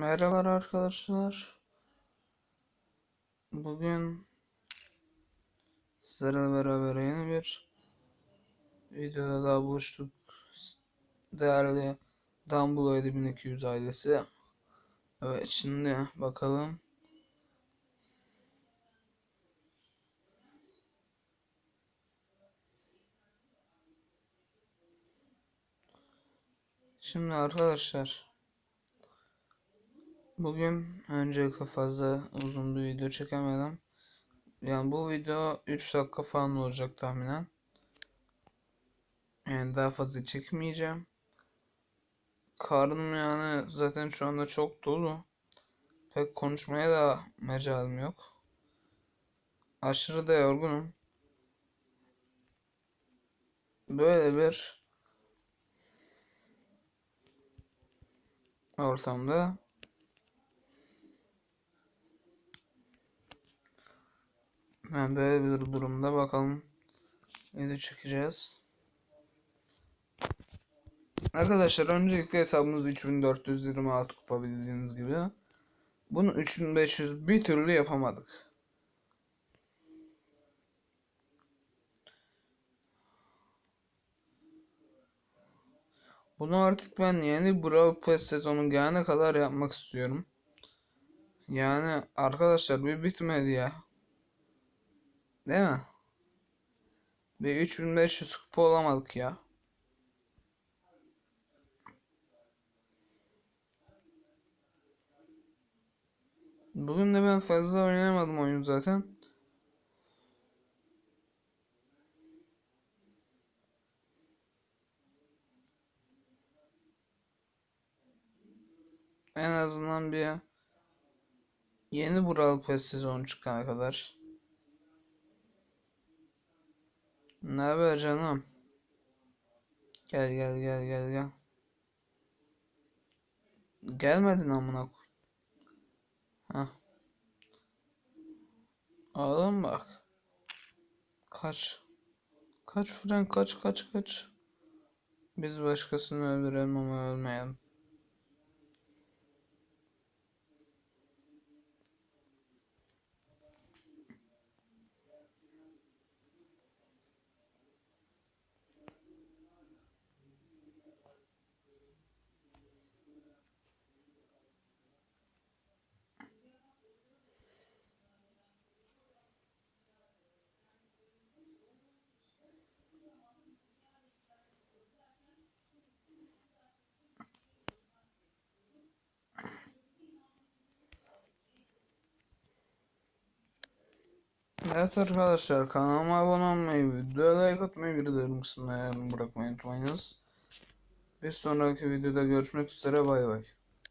Merhabalar arkadaşlar. Bugün sizlerle beraber yeni bir videoda daha buluştuk. Değerli Dumbledore 7200 ailesi. Evet şimdi bakalım. Şimdi arkadaşlar Bugün öncelikle fazla uzun bir video çekemedim. Yani bu video 3 dakika falan olacak tahminen. Yani daha fazla çekmeyeceğim. Karnım yani zaten şu anda çok dolu. Pek konuşmaya da mecalim yok. Aşırı da yorgunum. Böyle bir ortamda Yani böyle bir durumda bakalım video çekeceğiz. Arkadaşlar öncelikle hesabımız 3426 kupa bildiğiniz gibi. Bunu 3500 bir türlü yapamadık. Bunu artık ben yeni Brawl Pass sezonu gelene kadar yapmak istiyorum. Yani arkadaşlar bir bitmedi ya. Değil mi? Bir 3500 kupa olamadık ya. Bugün de ben fazla oynayamadım oyunu zaten. En azından bir yeni Brawl Pass sezonu çıkana kadar. Ne haber canım? Gel gel gel gel gel. Gelmedin amına. Hah. Ağlam bak. Kaç. Kaç Frank kaç kaç kaç. Biz başkasını öldürelim ama ölmeyelim. Evet arkadaşlar kanalıma abone olmayı, videoya like atmayı, bildirim kısmına bırakmayı unutmayınız. Bir sonraki videoda görüşmek üzere bay bay.